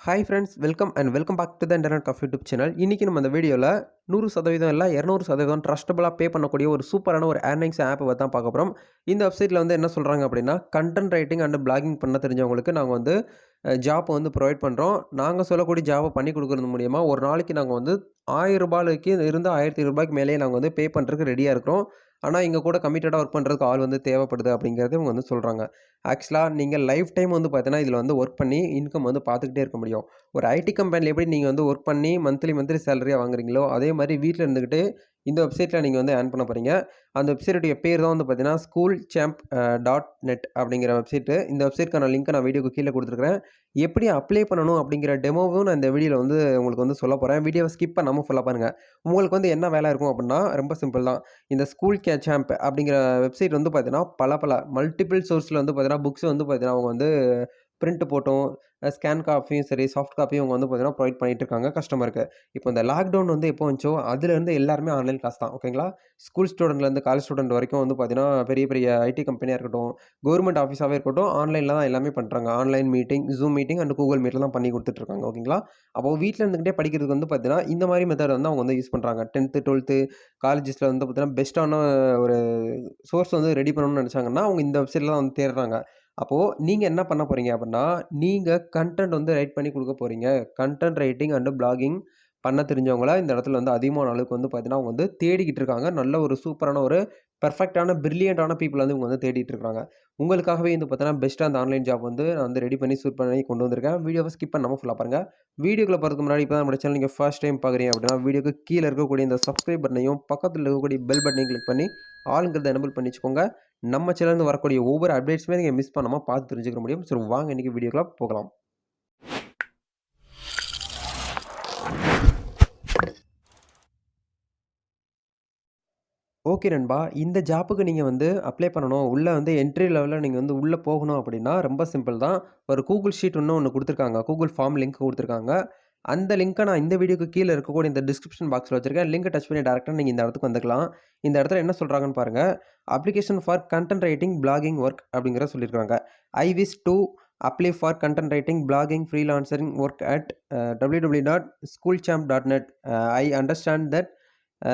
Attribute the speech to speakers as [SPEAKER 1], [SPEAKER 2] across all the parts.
[SPEAKER 1] Hi friends welcome and welcome back to the internet of YouTube channel இன்றைக்கி நம்ம இந்த வீடியோவில் நூறு சதவீதம் இல்லை இரநூறு சதவீதம் ட்ரஸ்டபுளாக பே பண்ணக்கூடிய ஒரு சூப்பரான ஒரு ஏர்னிங்ஸ் ஆப்பை தான் பார்க்க போகிறோம் இந்த வெப்சைட்டில் வந்து என்ன சொல்கிறாங்க அப்படின்னா கண்டென்ட் ரைட்டிங் அண்ட் பிளாகிங் பண்ண தெரிஞ்சவங்களுக்கு நாங்கள் வந்து ஜாப்பை வந்து ப்ரொவைட் பண்ணுறோம் நாங்கள் சொல்லக்கூடிய ஜாபை பண்ணி கொடுக்குறது மூலியமாக ஒரு நாளைக்கு நாங்கள் வந்து ஆயிரம் ரூபாய்க்கு இருந்து ஆயிரத்தி ரூபாய்க்கு மேலேயே நாங்கள் வந்து பே பண்ணுறதுக்கு ரெடியாக இருக்கிறோம். ஆனால் இங்கே கூட கமிட்டடாக ஒர்க் பண்ணுறதுக்கு ஆள் வந்து தேவைப்படுது அப்படிங்கிறது இவங்க வந்து சொல்கிறாங்க ஆக்சுவலாக நீங்கள் லைஃப் டைம் வந்து பார்த்தீங்கன்னா இதில் வந்து ஒர்க் பண்ணி இன்கம் வந்து பார்த்துக்கிட்டே இருக்க முடியும். ஒரு ஐடி கம்பெனியில் எப்படி நீங்கள் வந்து ஒர்க் பண்ணி மந்த்லி மந்த்லி சேலரியாக வாங்குறீங்களோ அதே மாதிரி வீட்டில் இருந்துக்கிட்டு இந்த வெப்சைட்டில் நீங்கள் வந்து ஏர்ன் பண்ண போகிறீங்க அந்த வெப்சைட்டுடைய பேர் தான் வந்து பார்த்தீங்கன்னா ஸ்கூல் சாம்ப் டாட் நெட் அப்படிங்கிற வெப்சைட்டு இந்த வெப்சைட்க்கான லிங்க்கை நான் வீடியோக்கு கீழே கொடுத்துருக்கேன் எப்படி அப்ளை பண்ணணும் அப்படிங்கிற டெமோவும் நான் இந்த வீடியோவில் வந்து உங்களுக்கு வந்து சொல்ல போகிறேன் வீடியோவை ஸ்கிப் பண்ணாமல் ஃபுல்லாக பாருங்கள் உங்களுக்கு வந்து என்ன வேலை இருக்கும் அப்படின்னா ரொம்ப சிம்பிள் தான். இந்த ஸ்கூல் கே சாம்ப் அப்படிங்கிற வெப்சைட் வந்து பார்த்தீங்கன்னா பல பல மல்டிபிள் சோர்ஸில் வந்து பார்த்தீங்கன்னா புக்ஸ் வந்து பார்த்தீங்கன்னா அவங்க வந்து பிரிண்ட் போட்டும் ஸ்கேன் காப்பியும் சரி சாஃப்ட் காப்பியும் அவங்க வந்து பார்த்தீங்கன்னா ப்ரொவைட் பண்ணிட்டு இருக்காங்க கஸ்டமருக்கு இப்போ இந்த லாக்டவுன் வந்து எப்போ வந்துச்சோ அதுலேருந்து எல்லாருமே ஆன்லைன் கிளாஸ் தான். ஓகேங்களா ஸ்கூல் ஸ்டூடெண்ட்லேருந்து காலேஜ் ஸ்டூடெண்ட் வரைக்கும் வந்து பார்த்தீங்கன்னா பெரிய பெரிய ஐடி கம்பெனியாக இருக்கட்டும் கவர்மெண்ட் ஆஃபீஸாகவே இருக்கட்டும் ஆன்லைனில் தான் எல்லாமே பண்ணுறாங்க online meeting zoom meeting and Google மீட்டில் தான் பண்ணி கொடுத்துட்ருக்காங்க ஓகேங்களா அப்போ வீட்டில் இருந்துக்கிட்டே படிக்கிறதுக்கு வந்து பார்த்தீங்கன்னா இந்த மாதிரி மெத்தட் வந்து அவங்க வந்து யூஸ் பண்ணுறாங்க டென்த்து டுவெல்த்து காலேஜஸில் வந்து பார்த்தீங்கன்னா பெஸ்ட்டான ஒரு சோர்ஸ் வந்து ரெடி பண்ணணும்னு நினச்சாங்கன்னா அவங்க இந்த வெப்சைட்டில் தான் வந்து தேடுறாங்க. அப்போது நீங்கள் என்ன பண்ண போகிறீங்க அப்படின்னா நீங்கள் கண்டென்ட் வந்து ரைட் பண்ணி கொடுக்க போகிறீங்க கண்டென்ட் ரைட்டிங் அண்டு பிளாகிங் பண்ண தெரிஞ்சவங்கள இந்த இடத்துல வந்து அதிகமான அளவுக்கு வந்து பார்த்தீங்கன்னா அவங்க வந்து தேடிக்கிட்டு இருக்காங்க. நல்ல ஒரு சூப்பரான ஒரு பெர்ஃபெக்டான பிரில்லியண்டான பீப்புள் வந்து இவங்க வந்து தேடிட்டு இருக்காங்க. உங்களுக்காகவே வந்து பார்த்தீங்கன்னா பெஸ்ட்டாக அந்த ஆன்லைன் ஜாப் வந்து நான் வந்து ரெடி பண்ணி சூட் பண்ணி கொண்டு வந்திருக்கேன். வீடியோவை ஸ்கிப் பண்ணாமல் ஃபுல்லாக பாருங்கள் வீடியோக்குள்ள போகிறதுக்கு முன்னாடி இப்போ தான் நம்ம சேனல் நீங்கள் ஃபர்ஸ்ட் டைம் பார்க்குறீங்க அப்படின்னா வீடியோக்கு கீழே இருக்கக்கூடிய இந்த சப்ஸ்கிரைப் பட்டனையும் பக்கத்தில் இருக்கக்கூடிய பெல் பட்டனையும் கிளிக் பண்ணி ஆளுங்கிறத எனபிள் பண்ணிச்சுக்கோங்க நம்ம சேனலேருந்து வரக்கூடிய ஒவ்வொரு அப்டேட்ஸுமே நீங்கள் மிஸ் பண்ணாமல் பார்த்து தெரிஞ்சுக்க முடியும். சரி வாங்க இன்றைக்கி வீடியோக்கெலாம் போகலாம். ஓகே நண்பா. இந்த ஜாப்புக்கு நீங்கள் வந்து அப்ளை பண்ணணும். உள்ளே வந்து என்ட்ரி லெவலில் நீங்கள் வந்து உள்ளே போகணும் அப்படின்னா ரொம்ப சிம்பிள் தான். ஒரு கூகுள் ஷீட் இன்னும் ஒன்று கொடுத்துருக்காங்க. கூகுள் ஃபார்ம் லிங்க் கொடுத்துருக்காங்க. அந்த லிங்க்கை நான் இந்த வீடியோக்கு கீழே இருக்கக்கூடிய இந்த டிஸ்கிரிப்ஷன் பாக்ஸில் வச்சிருக்கேன். லிங்க் டச் பண்ணி டேரெக்டாக நீங்கள் இந்த இடத்துக்கு வந்துக்கலாம். இந்த இடத்துல என்ன சொல்கிறாங்கன்னு பாருங்கள் application for content writing blogging work அப்படிங்கிற சொல்லியிருக்காங்க. I wish to apply for content writing blogging freelancering work at W W dot school champ dot net I understand that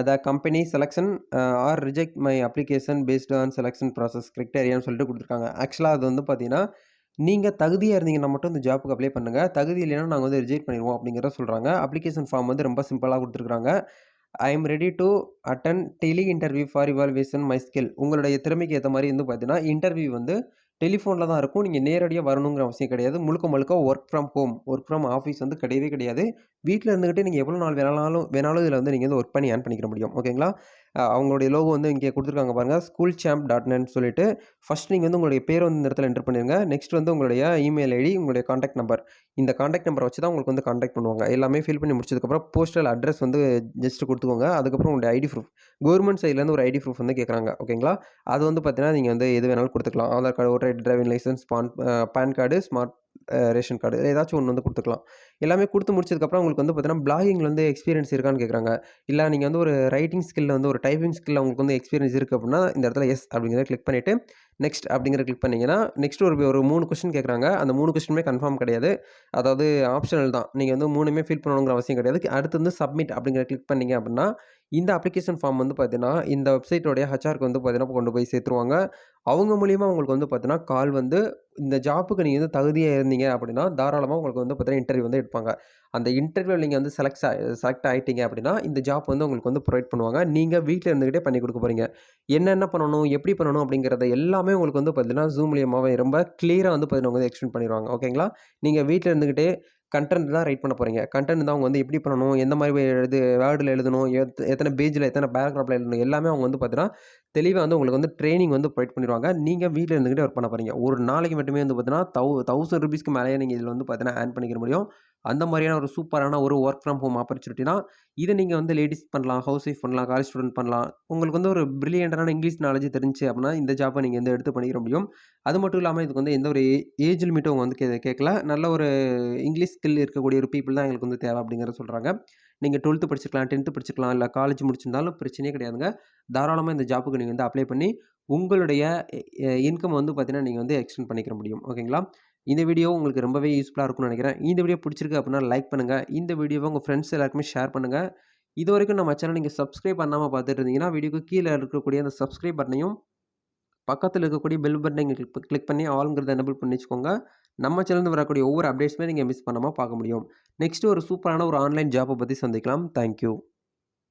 [SPEAKER 1] the company selection or reject my application based on selection process கிரிக்டேரியான்னு சொல்லிட்டு கொடுத்துருக்காங்க. ஆக்சுவலாக அது வந்து பார்த்தீங்கன்னா நீங்கள் தகுதியாக இருந்தீங்கன்னா மட்டும் இந்த ஜாப்புக்கு அப்ளை பண்ணுங்கள் தகுதி இல்லைன்னா நாங்கள் வந்து ரிஜெக்ட் பண்ணிடுவோம் அப்படிங்கிறத சொல்கிறாங்க அப்ளிகேஷன் ஃபார்ம் வந்து ரொம்ப சிம்பிளாக கொடுத்துருக்காங்க. I am ready to attend tele interview for evaluation my skill உங்களுடைய திறமைக்கு ஏற்ற மாதிரி வந்து பார்த்தீங்கன்னா இன்டர்வியூ வந்து டெலிஃபோனில் தான் இருக்கும். நீங்கள் நேரடியாக வரணுங்கிற அவசியம் கிடையாது. முழுக்க முழுக்க work from home work from office வந்து கிடையவே கிடையாது. வீட்டில் இருந்துக்கிட்டு நீங்கள் எவ்வளோ நாள் வேணாலும் வேணாலும் இதில் வந்து நீங்கள் வந்து ஒர்க் பண்ணி ஏர்ன் பண்ணிக்கிற முடியும். ஓகேங்களா அவங்களுடைய லோகோ வந்து இங்கே கொடுத்துருக்காங்க பாருங்கள் ஸ்கூல் சாம்ப் டாட் நெட்னு சொல்லிட்டு ஃபஸ்ட் நீங்கள் வந்து உங்களுடைய பேர் வந்து இந்த இடத்துல என்டர் பண்ணிடுங்க நெக்ஸ்ட் வந்து உங்களுடைய இமெயில் ஐடி உங்களுடைய காண்டாக்ட் நம்பர் இந்த காண்டாக்ட் நம்பரை வச்சு தான் உங்களுக்கு வந்து காண்டாக்ட் பண்ணுவாங்க. எல்லாமே ஃபில் பண்ணி முடிச்சதுக்கப்புறம் போஸ்டல் அட்ரஸ் வந்து ஜஸ்ட் கொடுத்துக்கோங்க. அதுக்கப்புறம் உங்களுடைய ஐடி ப்ரூஃப் கவர்மெண்ட் சைட்லேருந்து ஒரு ஐடி ப்ரூஃப் வந்து கேட்குறாங்க. ஓகேங்களா அது வந்து பார்த்தீங்கன்னா நீங்கள் வந்து எது வேணாலும் கொடுத்துக்கலாம். Aadhaar card voter ID driving licence PAN PAN card smart ration card ஏதாச்சும் ஒன்று வந்து கொடுத்துக்கலாம். எல்லாமே கொடுத்து முடிச்சதுக்கப்புறம் உங்களுக்கு வந்து பார்த்தீங்கன்னா பிளாகிங்கில் வந்து எக்ஸ்பீரியன்ஸ் இருக்கான்னு கேட்குறாங்க இல்லை நீங்கள் வந்து ஒரு ரைட்டிங் ஸ்கில்ல வந்து ஒரு டைப்பிங் ஸ்கில்ல உங்களுக்கு வந்து எக்ஸ்பீரியன்ஸ் இருக்குது அப்படின்னா இந்த இடத்துல எஸ் அப்படிங்கிறத கிளிக் பண்ணிவிட்டு நெக்ஸ்ட் அப்படிங்கிற கிளிக் பண்ணிங்கன்னா நெக்ஸ்ட் ஒரு ஒரு மூணு கொஸ்டின் கேட்குறாங்க. அந்த மூணு கொஸ்டினுமே கன்ஃபார்ம் கிடையாது. அதாவது ஆப்ஷனல் தான். நீங்கள் வந்து மூணுமே ஃபில் பண்ணணுங்கிற அவசியம் கிடையாது. அடுத்து வந்து சப்மிட் அப்படிங்கிற கிளிக் பண்ணிங்க அப்படின்னா இந்த அப்ளிகேஷன் ஃபார்ம் வந்து பார்த்தீங்கன்னா இந்த வெப்சைட்டோடைய ஹச்ஆருக்கு வந்து பார்த்தீங்கன்னா கொண்டு போய் சேர்த்துருவாங்க. அவங்க மூலியமாக உங்களுக்கு வந்து பார்த்தீங்கன்னா கால் வந்து இந்த ஜாப்புக்கு நீங்கள் வந்து தகுதியாக இருந்தீங்க அப்படின்னா தாராளமாக உங்களுக்கு வந்து பார்த்தீங்கன்னா இன்டர்வியூ வந்து எடுப்பாங்க. அந்த இன்டர்வியூவில் நீங்கள் வந்து செலக்ட் செலக்ட் ஆகிட்டீங்க அப்படின்னா இந்த ஜாப் வந்து உங்களுக்கு வந்து ப்ரொவைட் பண்ணுவாங்க. நீங்கள் வீட்டில் இருந்துக்கிட்டே பண்ணி கொடுக்க போகிறீங்க என்னென்ன பண்ணணும் எப்படி பண்ணணும் அப்படிங்கிறத எல்லாமே எல்லாமே உங்களுக்கு வந்து பார்த்தீங்கன்னா ஜூம் மூலியமாகவே ரொம்ப கிளியராக வந்து பார்த்தீங்கன்னா வந்து எக்ஸ்பிளைன் பண்ணிடுவாங்க. ஓகேங்களா நீங்கள் வீட்டில் இருந்துக்கிட்டே கண்டென்ட் தான் ரைட் பண்ண போகிறீங்க கண்டென்ட் தான் அவங்க வந்து எப்படி பண்ணணும் எந்த மாதிரி எழுது வேர்டில் எழுதணும் எத் எத்தனை பேஜில் எத்தனை பேராகிராஃபில் எழுதணும் எல்லாமே அவங்க வந்து பார்த்தீங்கன்னா தெளிவாக வந்து உங்களுக்கு வந்து ட்ரைனிங் வந்து ப்ரொவைட் பண்ணிடுவாங்க. நீங்கள் வீட்டில் இருந்துக்கிட்டே ஒர்க் பண்ண போகிறீங்க ஒரு நாளைக்கு மட்டுமே வந்து பார்த்தீங்கன்னா தௌ தௌசண்ட் ருபீஸ்க்கு மேலேயே நீங்கள் இதில் வந்து பார்த்தீங்கன்னா ஆன் பண்ணிக்கிற முடியும். அந்த மாதிரியான ஒரு சூப்பரான ஒரு ஒர்க் ஃப்ரம் ஹோம் ஆப்பர்ச்சுனிட்டி தான். இதை நீங்கள் வந்து லேடிஸ் பண்ணலாம் ஹவுஸ் ஒய்ஃப் பண்ணலாம் காலேஜ் ஸ்டூடெண்ட் பண்ணலாம். உங்களுக்கு வந்து ஒரு பிரில்லியண்டான இங்கிலீஷ் நாலேஜ் தெரிஞ்சு அப்படின்னா இந்த ஜாப்பை நீங்கள் வந்து எடுத்து பண்ணிக்கிற முடியும்? அது மட்டும் இல்லாமல் இதுக்கு வந்து எந்த ஒரு ஏஜ் லிமிட்டும் அவங்க வந்து கே கேட்கல. நல்ல ஒரு இங்கிலீஷ் ஸ்கில் இருக்கக்கூடிய ஒரு பீப்புள் தான் எங்களுக்கு வந்து தேவை அப்படிங்கிறத சொல்கிறாங்க நீங்கள் டுவெல்த்து படிச்சிருக்கலாம் டென்த்து படிச்சிருக்கலாம் இல்லை காலேஜ் முடிச்சிருந்தாலும் பிரச்சனையே கிடையாதுங்க. தாராளமாக இந்த ஜாப்புக்கு நீங்கள் வந்து அப்ளை பண்ணி உங்களுடைய இன்கம் வந்து பார்த்திங்கன்னா நீங்கள் வந்து எக்ஸ்டெண்ட் பண்ணிக்கிற முடியும். ஓகேங்களா இந்த வீடியோ உங்களுக்கு ரொம்பவே யூஸ்ஃபுல்லாக இருக்கும்னு நினைக்கிறேன். இந்த வீடியோ பிடிச்சிருக்கு அப்படின்னா லைக் பண்ணுங்கள் இந்த வீடியோவை உங்கள் ஃப்ரெண்ட்ஸ் எல்லாருக்குமே ஷேர் பண்ணுங்கள் இது வரைக்கும் நம்ம சேனல் நீங்கள் சப்ஸ்கிரைப் பண்ணாமல் பார்த்துட்டு இருந்தீங்கன்னா, வீடியோக்கு கீழே இருக்கக்கூடிய அந்த சப்ஸ்கிரைப் பட்டனையும், பக்கத்தில் இருக்கக்கூடிய பெல் பட்டனை நீங்கள் கிளிக் பண்ணி ஆளுங்கிறத எனபிள் பண்ணி வச்சுக்கோங்க. நம்ம சேனல்ல வரக்கூடிய ஒவ்வொரு அப்டேட்ஸுமே நீங்கள் மிஸ் பண்ணாமல் பார்க்க முடியும். நெக்ஸ்ட்டு ஒரு சூப்பரான ஒரு ஆன்லைன் ஜாப்பை பற்றி சந்திக்கலாம். Thank you.